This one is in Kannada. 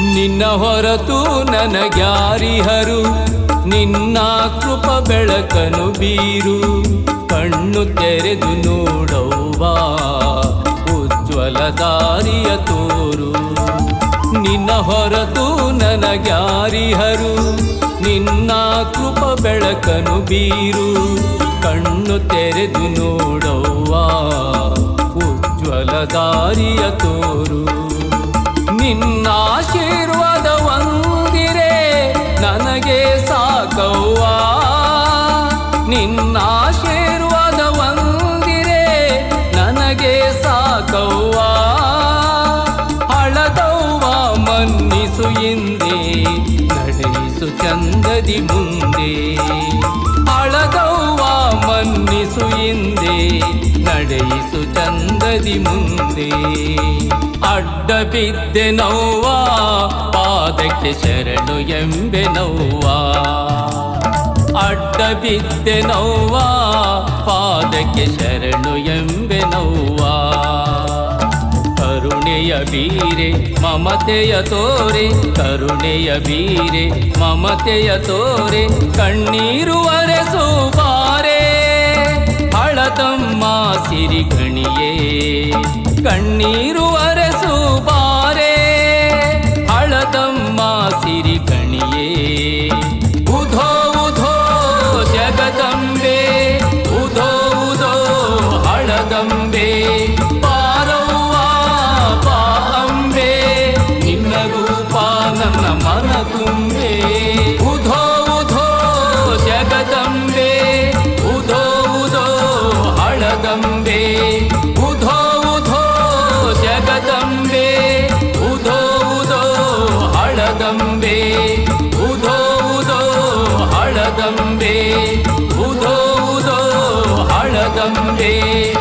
ನಿನ್ನ ಹೊರತು ನನಗ್ಯಾರಿಹರು? ನಿನ್ನ ಕೃಪ ಬೆಳಕನು ಬೀರು. ಕಣ್ಣು ತೆರೆದು ನೋಡವ್ವಾ ಉಜ್ವಲ ದಾರಿಯ ತೋರು. ನಿನ್ನ ಹೊರತು ನನಗ್ಯಾರಿಹರು? ನಿನ್ನ ಕೃಪ ಬೆಳಕನು ಬೀರು. ಕಣ್ಣು ತೆರೆದು ನೋಡವ್ವಾ ಉಜ್ವಲ ದಾರಿಯ ತೋರು. ನಿನ್ನ ಆಶೀರ್ವಾದ ಒಂದಿರೆ ನನಗೆ ಸಾಕವ್ವ. ಹಳದವ್ವ ಮನ್ನಿಸು ಎಂದೇ ನಡೆಯಿಸು ಚಂದದಿ ಮುಂದೆ. ಹಳದವ್ವ ಮನ್ನಿಸು ಎಂದೇ ನಡೆಯಿಸು ಚಂದದಿ ಮುಂದೆ. ಅಡ್ಡ ಬಿದ್ದೆ ನೋವಾ ಪಾದಕ್ಕೆ ಶರಣು ಎಂಬೆ ನೋವಾ ಅಡ್ಡ ಬಿದ್ದೆ ನೋವ ಪಾದಕ್ಕೆ ಶರಣು ಎಂಬೆ ನೋವ ಕರುಣೆಯ ಬೀರೆ, ಮಮತೆಯ ತೋರೆ, ಕರುಣೆಯ ಬೀರೆ, ಮಮತೆಯ ತೋರೆ, ಕಣ್ಣೀರು ಅರಸು ಬಾರೆ. ಹಳತಮ್ಮ ಸಿರಿಗಣಿಯೇ ಕಣ್ಣೀರು ಹಳದಂಬೆ ಪಾರವ್ವ ಬಾ ಅಂಬೆ ನಿನ್ನ ರೂಪ ಮನ ತುಂಬೆ. ಉಧೋ ಉಧೋ ಜಗದಂಬೆ, ಉಧೋ ಉಧೋ ಹಳದಂಬೆ. ಉಧೋ ಉಧೋ ಜಗದಂಬೆ, ಉಧೋ ಉಧೋ ಹಳದಂಬೆ. ಉಧೋ ಉಧೋ ಹಳದಂಬೆ, ಉಧೋ ಉಧೋ ಹಳದಂಬೆ.